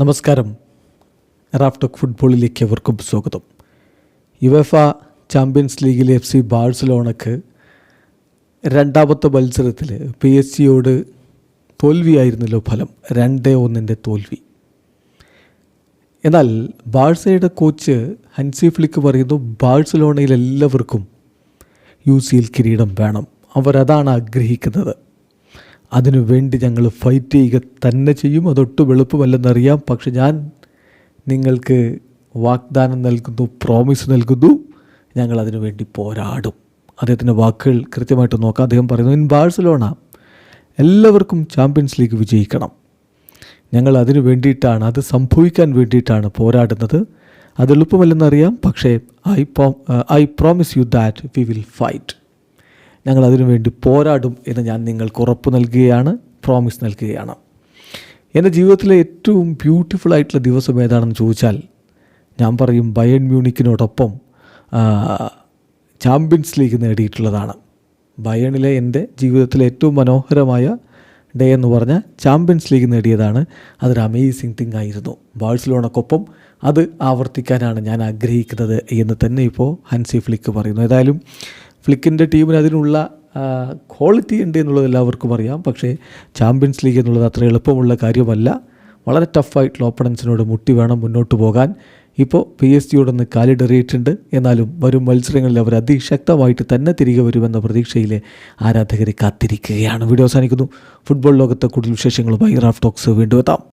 നമസ്കാരം. റാഫ്ടോക്ക് ഫുട്ബോളിലേക്ക് അവർക്കും സ്വാഗതം. യുവഫ ചാമ്പ്യൻസ് ലീഗിലെ എഫ് സി ബാഴ്സലോണക്ക് രണ്ടാമത്തെ മത്സരത്തിൽ പി എസ് സിയോട് തോൽവിയായിരുന്നല്ലോ ഫലം രണ്ടേ ഒന്നിന്റെ തോൽവി. എന്നാൽ ബാഴ്സയുടെ കോച്ച് ഹൻസി ഫ്ലിക്ക് പറയുന്നു ബാഴ്സലോണയിൽ എല്ലാവർക്കും യു സിയിൽ കിരീടം വേണം. അവരതാണ് ആഗ്രഹിക്കുന്നത്. അതിനുവേണ്ടി ഞങ്ങൾ ഫൈറ്റ് ചെയ്യുക തന്നെ ചെയ്യും. അതൊട്ടും എളുപ്പമല്ലെന്നറിയാം. പക്ഷെ ഞാൻ നിങ്ങൾക്ക് വാഗ്ദാനം നൽകുന്നു പ്രോമിസ് നൽകുന്നു. ഞങ്ങൾ അതിനു വേണ്ടി പോരാടും. അദ്ദേഹത്തിന്റെ വാക്കുകൾ കൃത്യമായിട്ട് നോക്കാം. അദ്ദേഹം പറയുന്നു ഇൻ ബാഴ്സലോണ എല്ലാവർക്കും ചാമ്പ്യൻസ് ലീഗ് വിജയിക്കണം. ഞങ്ങൾ അതിനു വേണ്ടിയിട്ടാണ് അത് സംഭവിക്കാൻ വേണ്ടിയിട്ടാണ് പോരാടുന്നത്. അത് എളുപ്പമല്ലെന്നറിയാം. പക്ഷേ I I promise you that we will fight ഞങ്ങൾ അതിനു വേണ്ടി പോരാടും എന്ന് ഞാൻ നിങ്ങൾക്ക് ഉറപ്പ് നൽകുകയാണ് പ്രോമിസ് നൽകുകയാണ്. എന്റെ ജീവിതത്തിലെ ഏറ്റവും ബ്യൂട്ടിഫുൾ ആയിട്ടുള്ള ദിവസം ഏതാണെന്ന് ചോദിച്ചാൽ ഞാൻ പറയും ബയൺ മ്യൂണിക്കിനോടൊപ്പം ചാമ്പ്യൻസ് ലീഗ് നേടിയിട്ടുള്ളതാണ്. ബയണിലെ എന്റെ ജീവിതത്തിലെ ഏറ്റവും മനോഹരമായ ഡേ എന്ന് പറഞ്ഞാൽ ചാമ്പ്യൻസ് ലീഗ് നേടിയതാണ്. അതൊരു അമേസിങ് തിങ് ആയിരുന്നു. ബാഴ്സലോണക്കൊപ്പം അത് ആവർത്തിക്കാനാണ് ഞാൻ ആഗ്രഹിക്കുന്നത് എന്ന് തന്നെ ഇപ്പോൾ ഹൻസി ഫ്ലിക്ക് പറയുന്നു. ഏതായാലും ഫ്ലിക്കിന്റെ ടീമിന് അതിനുള്ള ക്വാളിറ്റി ഉണ്ട് എന്നുള്ളത് എല്ലാവർക്കും അറിയാം. പക്ഷേ ചാമ്പ്യൻസ് ലീഗ് എന്നുള്ളത് അത്ര എളുപ്പമുള്ള കാര്യമല്ല. വളരെ ടഫായിട്ടുള്ള ഓപ്പണൻസിനോട് മുട്ടി വേണം മുന്നോട്ട് പോകാൻ. ഇപ്പോൾ പി എസ് ജിയോടൊന്ന് കാലിടറിയിട്ടുണ്ട്. എന്നാലും വരും മത്സരങ്ങളിൽ അവർ അതിശക്തമായിട്ട് തന്നെ തിരികെ വരുമെന്ന പ്രതീക്ഷയിലെ ആരാധകരെ കാത്തിരിക്കുകയാണ്. വീഡിയോ അവസാനിക്കുന്നു. ഫുട്ബോൾ ലോകത്തെ കൂടുതൽ വിശേഷങ്ങളുമായി റാഫ് ടോക്സ് വീണ്ടും എത്താം.